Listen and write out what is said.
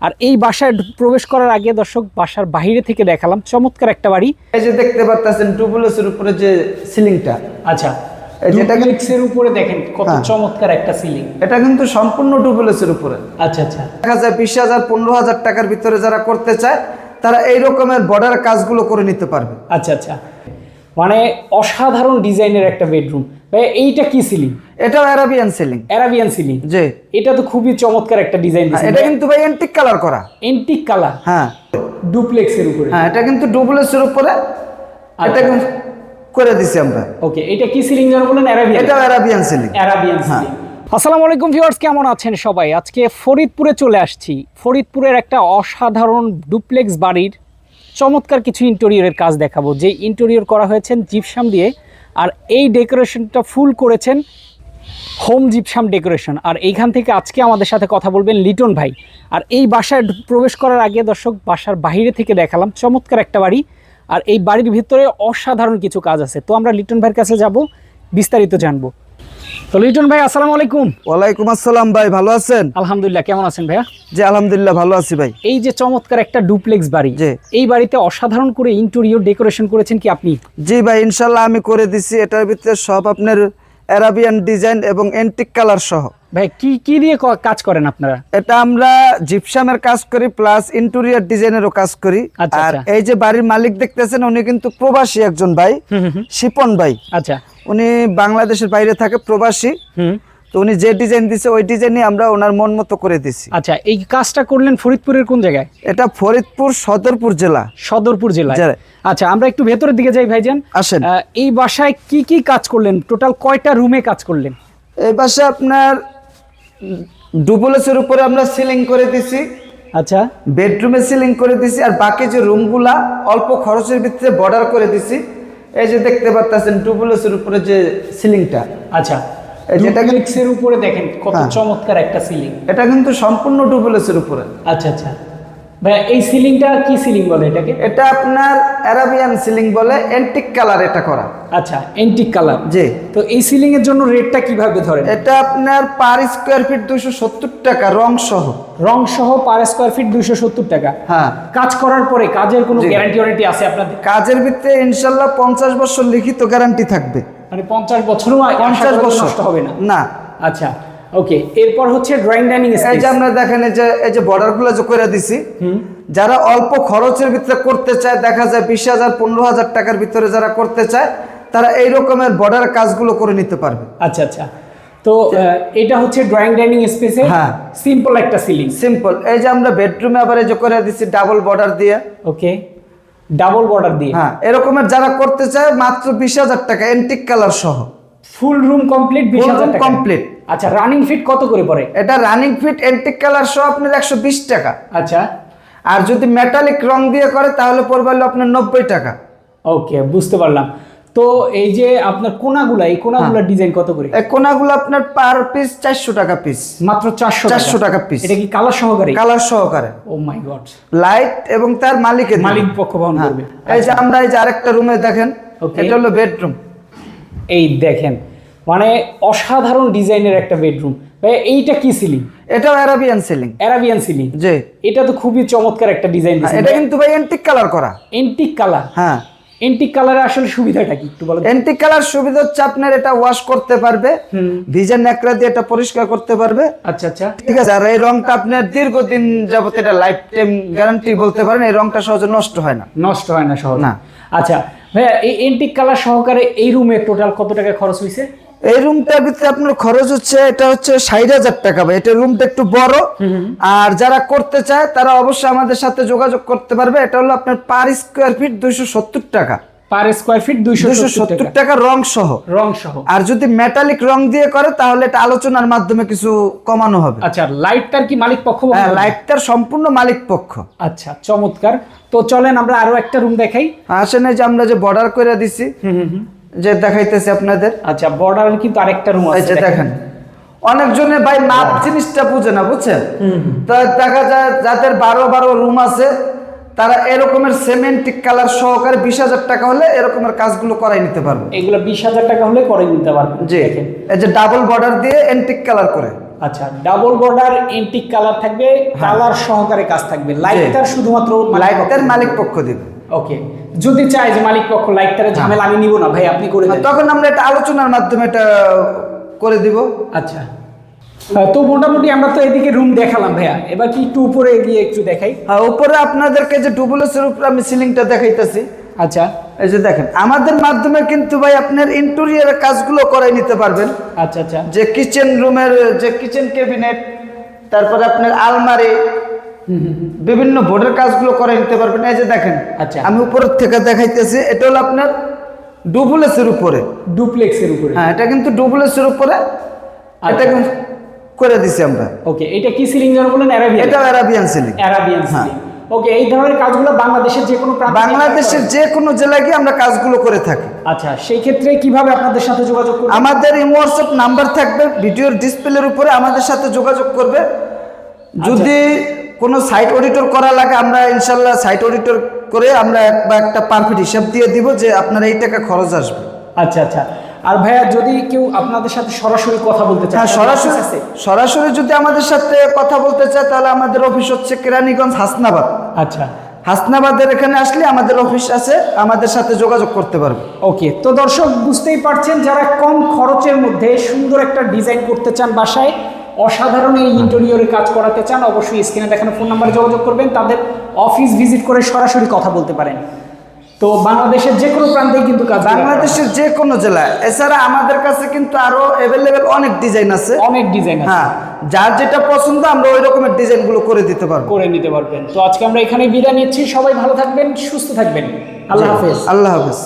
আর এই বাসায় প্রবেশ করার আগে দর্শক বাসার বাইরে থেকে দেখালাম। চমৎকার একটা বাড়ি। এই যে দেখতে পাচ্ছেন টুবুলসের উপরে যে সিলিংটা। আচ্ছা যেটা উপরে দেখেন কত হ্যাঁ। চমৎকার একটা সিলিং। এটা কিন্তু সম্পূর্ণ টুবুলসের উপরে। আচ্ছা আচ্ছা। দেখা যায় বিশ হাজার পনেরো হাজার টাকার ভিতরে যারা করতে চায় তারা এই রকমের বর্ডার কাজগুলো করে নিতে পারবে। আচ্ছা আচ্ছা। মানে অসাধারণ ডিজাইনের একটা বেডরুম। ভাই এইটা কি সিলিং? এটাও অ্যারাবিয়ান সিলিং অ্যারাবিয়ান সিলিং যে এটা তো খুবই চমৎকার একটা ডিজাইন হ্যাঁ, এটা কিন্তু ভাই এন্টিক কালার করা। এন্টিক কালার হ্যাঁ। ডুপ্লেক্সের উপরে। হ্যাঁ এটা কিন্তু ডুবুলসের উপরে। এটা কিন্তু করে দিছি আমরা। ওকে এটা কি সিলিং যেন বলেন? অ্যারাবিয়ান এটাও অ্যারাবিয়ান সিলিং অ্যারাবিয়ান। সিলিং আসসালামু আলাইকুম ভিউয়ার্স কেমন আছেন সবাই? আজকে ফরিদপুরে চলে আসছি। ফরিদপুরের একটা অসাধারণ ডুপ্লেক্স বাড়ির চমৎকার কিছু ইন্টেরিয়রের কাজ দেখাবো। যে ইন্টেরিয়র করা হয়েছে জিপসাম দিয়ে আর এই ডেকোরেশনটা ফুল করেছেন হোম জিপসাম ডেকোরেশন আর এইখান থেকে আজকে আমাদের সাথে কথা বলবেন লিটন ভাই। আর এই বাসায় প্রবেশ করার আগে দর্শক বাসার বাইরে থেকে দেখালাম চমৎকার একটা বাড়ি। আর এই বাড়ির ভিতরে অসাধারণ কিছু কাজ আছে। তো আমরা লিটন ভাইয়ের কাছে যাব বিস্তারিত জানব। তো লিটন ভাই আসসালামু আলাইকুম। ওয়ালাইকুম আসসালাম ভাই ভালো আছেন? আলহামদুলিল্লাহ কেমন আছেন ভাইয়া? জি আলহামদুলিল্লাহ ভালো আছি ভাই। এই যে চমৎকার একটা ডুপ্লেক্স বাড়ি। এই বাড়িতে অসাধারণ করে ইন্টেরিয়র ডেকোরেশন করেছেন কি আপনি? জি ভাই ইনশাল্লাহ আমি করে দিছি। এটার ভিতরে সব আপনার অ্যারাবিয়ান ডিজাইন এবং এন্টিক কালার সহ। ভাই কি কি দিয়ে কাজ করেন আপনারা? এটা আমরা জিপসামের কাজ করি প্লাস ইন্টেরিয়র ডিজাইনেরও কাজ করি। আচ্ছা, আর আচ্ছা। এই যে বাড়ির মালিক দেখতেছেন উনি কিন্তু প্রবাসী একজন ভাই। শিপন ভাই। আচ্ছা। উনি বাংলাদেশের বাইরে থাকে প্রবাসী। হুম। তো উনি যে ডিজাইন দিছে ওই ডিজাইনই আমরা ওনার মন মতো করে দিছি। আচ্ছা এই কাজটা করলেন ফরিদপুরের কোন জায়গায়? এটা ফরিদপুর সদরপুর জেলা। সদরপুর জেলায়। আচ্ছা আমরা একটু ভেতরের দিকে যাই ভাইজান। আসেন। এই বাসায় কি কি কাজ করলেন? টোটাল কয়টা রুমে কাজ করলেন? এই পাশে আপনার ডুবলেসের উপরে আমরা সিলিং করে দিছি। আচ্ছা। বেডরুমে সিলিং করে দিছি আর বাকি যে রুমগুলা অল্প খরচের ভিতরে বর্ডার করে দিছি। এই যে দেখতে পারতেছেন ডুবলেসের উপরে যে সিলিংটা আচ্ছা। ডুপ্লেক্সের উপরে দেখেন কত হ্যাঁ। চমৎকার একটা সিলিং এটা কিন্তু সম্পূর্ণ ডুবলেসের উপরে। আচ্ছা আচ্ছা। ভাইয়া এই সিলিংটা কি সিলিং বলে এটাকে? এটা আপনার অ্যারাবিয়ান সিলিং বলে এন্টিক কালার এটা করা। আচ্ছা এন্টিক কালার জি। তো এই সিলিং এর জন্য রেটটা কীভাবে ধরেন? এটা আপনার পার স্কোয়ার ফিট দুশো সত্তর টাকা রং সহ। রং সহ পার স্কোয়ার ফিট দুইশো সত্তর টাকা। হ্যাঁ। কাজ করার পরে কাজের কোনো। গ্যারান্টি ওয়ারেন্টি আছে আপনাদের? কাজের ভিতরে ইনশাল্লাহ পঞ্চাশ বছর লিখিত গ্যারান্টি থাকবে। মানে পঞ্চাশ বছরও আশা পঞ্চাশ বছর নষ্ট হবে না। না। আচ্ছা ওকে এরপর হচ্ছে ড্রয়িং ডাইনিং এই যে আমরা দেখেন এই যে এই যে বর্ডারগুলো যে করে দিছি যারা অল্প খরচের ভিতরে করতে চায় দেখা যায় বিশ হাজার পনেরো হাজার টাকার ভিতরে যারা করতে চায় তারা এই রকমের বর্ডার কাজগুলো করে নিতে পারবে। আচ্ছা আচ্ছা। তো এটা হচ্ছে ড্রয়িং ডাইনিং স্পেসে হ্যাঁ। সিম্পল একটা সিলিং সিম্পল এই যে আমরা বেডরুমে আবার এই যে করে দিছি ডাবল বর্ডার দিয়ে। ওকে ডাবল বর্ডার দিয়ে। হ্যাঁ এরকমের যারা করতে চায় মাত্র বিশ হাজার টাকা এন্টিক কালার সহ। ফুল রুম কমপ্লিট বিশ হাজার কমপ্লিট। আচ্ছা রানিং ফিট কত করে পড়ে? এটা রানিং ফিট এন্টিক কালার সহ আপনার একশো বিশ টাকা। আচ্ছা। আর যদি মেটালিক রং দিয়ে করে তাহলে পড়বে আপনার নব্বই টাকা। ওকে বুঝতে পারলাম। তো এই যে আপনার কোনাগুলা এই কোনাগুলার হ্যাঁ। ডিজাইন কত করে? এই কোনাগুলো আপনার পার পিস চারশো টাকা পিস মাত্র চারশো 400 টাকা পিস এটা কি কালার সহকারে? কালার সহকারে। ও মাই গড লাইট এবং তার মালিকের মালিক পক্ষ বহন করবে। এই যে আমরা এই যে আরেকটা রুমে দেখেন. এটা হলো বেডরুম এই দেখেন মানে অসাধারণ ডিজাইনের একটা বেডরুম ভাই এইটা কি সিলিং এটাও অ্যারাবিয়ান সিলিং অ্যারাবিয়ান সিলিং জি। এটা তো খুবই চমৎকার একটা ডিজাইন হ্যাঁ, এটা কিন্তু ভাই এন্টিক কালার করা। এন্টিক কালার হ্যাঁ। এন্টিক কালারের আসলে সুবিধাটা কি? একটু বলো এন্টিক কালার সুবিধা হচ্ছে আপনার এটা ওয়াশ করতে পারবে ভিজের ন্যাকড়া দিয়ে এটা পরিষ্কার করতে পারবে। আচ্ছা আচ্ছা। ঠিক আছে আর এই রংটা আপনার দীর্ঘদিন যাবত এটা লাইফ টাইম গ্যারান্টি বলতে পারেন এই রংটা সহজে নষ্ট হয় না। নষ্ট হয় না সহজ। না। আচ্ছা ভাইয়া এই এন্টিক কালার সহকারে এই রুমে টোটাল কত টাকা খরচ হয়েছে এই রুমটার ভিতরে আপনার খরচ হচ্ছে এটা হচ্ছে ষাট হাজার টাকা ভাই। এটা রুমটা একটু বড়। আর যারা করতে চায় তারা অবশ্যই আমাদের সাথে যোগাযোগ করতে পারবে। এটা হলো আপনার পার স্কোয়ার ফিট দুইশো সত্তর টাকা। পার স্কোয়ার ফিট দুইশো দুইশো সত্তর টাকা। রং সহ। রং সহ। আর যদি মেটালিক রং দিয়ে করে তাহলে এটা আলোচনার মাধ্যমে কিছু কমানো হবে। আচ্ছা লাইটটার কি মালিক পক্ষ হ্যাঁ লাইটটার সম্পূর্ণ মালিক পক্ষ। আচ্ছা চমৎকার। তো চলেন আমরা আরও একটা রুম দেখাই। আসেন যে আমরা যে বর্ডার করে দিছি। যে দেখাইতেছি আপনাদের। আচ্ছা বর্ডারের কিন্তু আরেকটা রুম আছে দেখেন। অনেকজনে ভাই মাপ জিনিসটা বুঝে না বুঝছেন? তা দেখা যায় যাদের বারো বারো রুম আছে তারা এরকমের সিমেন্টিক কালার সহকারে বিশ হাজার টাকা হলে এরকমের কাজগুলো করাই নিতে পারবে। এগুলো বিশ হাজার টাকা হলে করে নিতে পারবে জি দেখেন। এই যে ডাবল বর্ডার দিয়ে এন্টিক কালার করে। আচ্ছা ডাবল বর্ডার এন্টিক কালার থাকবে কালার সহকারে কাজ থাকবে। লাইটটার শুধুমাত্র লাইটের মালিক পক্ষ দিবে। ওকে যদি চাই যে মালিক পক্ষ লাইটটারে ঝামেলা আমি নিব না ভাই আপনি করে দেন। তখন আমরা এটা আলোচনার মাধ্যমে এটা করে দিব। আচ্ছা। তো মোটামুটি আমরা তো এদিকে রুম দেখালাম ভাইয়া। এবার কি একটু উপরে গিয়ে একটু দেখাই? আর উপরে আপনাদেরকে যে ডুবুলসের উপরে আমি সিলিংটা দেখাইতেছি। আচ্ছা। এই যে দেখেন আমাদের মাধ্যমে কিন্তু ভাই আপনার ইন্টেরিয়রের কাজগুলো করাই নিতে পারবেন। আচ্ছা আচ্ছা। যে কিচেন রুমের যে কিচেন ক্যাবিনেট তারপরে আপনার আলমারি বিভিন্ন বোর্ডের কাজগুলো করে নিতে পারবেন। এই যে দেখেন আচ্ছা। আমি উপরের থেকে দেখাইতেছি এটা হলো আপনার ডুবুলেসের উপরে। ডুপ্লেক্সের উপরে। হ্যাঁ এটা কিন্তু ডুবুলেসের উপরে। এটা আচ্ছা। কিন্তু করে দিছি আমরা। ওকে এটা কি সিলিং যেন বলেন? অ্যারাবিয়ান এটাও Arabian ceiling. Arabian. Ceiling. Okay এই ধরনের কাজগুলো বাংলাদেশের যে কোনো বাংলাদেশের যে কোনো জেলায় গিয়ে আমরা কাজগুলো করে থাকি। আচ্ছা সেই ক্ষেত্রে কীভাবে আপনাদের সাথে যোগাযোগ করব আমাদের এই হোয়াটসঅ্যাপ নাম্বার থাকবে ভিডিওর ডিসপ্লের উপরে আমাদের সাথে যোগাযোগ করবে। যদি কোনো সাইট অডিটর করা লাগে আমরা ইনশাল্লাহ সাইট অডিটর করে আমরা এক বা একটা পারফেক্ট হিসাব দিয়ে দিব যে আপনার এই টাকা খরচ আসবে। আচ্ছা আচ্ছা। আর ভাইয়া যদি কেউ আপনাদের সাথে সরাসরি কথা বলতে চায় হ্যাঁ সরাসরি সরাসরি যদি আমাদের সাথে কথা বলতে চায় তাহলে আমাদের অফিস হচ্ছে কেরানীগঞ্জ হাসনাবাদ। আচ্ছা। হাসনাবাদের এখানে আসলে আমাদের অফিস আছে আমাদের সাথে যোগাযোগ করতে পারবে। ওকে তো দর্শক বুঝতেই পারছেন যারা কম খরচের মধ্যে সুন্দর একটা ডিজাইন করতে চান বাসায় অসাধারণ এই ইন্টেরিয়রে কাজ করাতে চান অবশ্যই স্ক্রিনে দেখানো ফোন নাম্বারে যোগাযোগ করবেন তাদের অফিস ভিজিট করে সরাসরি কথা বলতে পারেন। তো বাংলাদেশের যে কোনো প্রান্তেই কিন্তু কাজ বাংলাদেশের যে কোনো জেলায় এছাড়া আমাদের কাছে কিন্তু আরও অ্যাভেলেবেল অনেক ডিজাইন আছে। অনেক ডিজাইন হ্যাঁ যার যেটা পছন্দ আমরা ওই রকমের ডিজাইনগুলো করে দিতে পারব। করে নিতে পারবেন। তো আজকে আমরা এখানে বিদায় নিচ্ছি। সবাই ভালো থাকবেন সুস্থ থাকবেন। আল্লাহ হাফেজ। আল্লাহ হাফেজ।